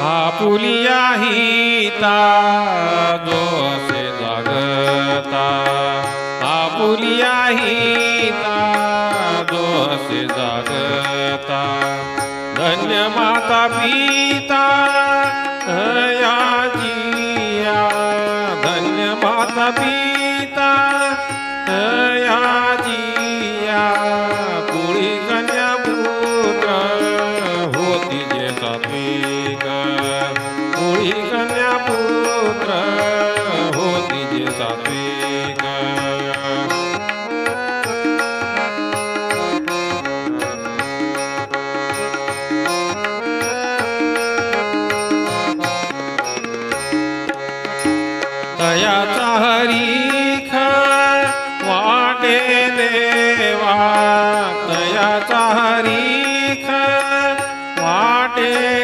Apulia हिता असे जागता। आपुलिया हिता असे जागता। धन्य माता पिता या जिया। धन्य माता पिता या जिया। पुढी कन्या पुत्र होती जे सात्विक दे हरी खाटे देवा। कया तो हरी खाटे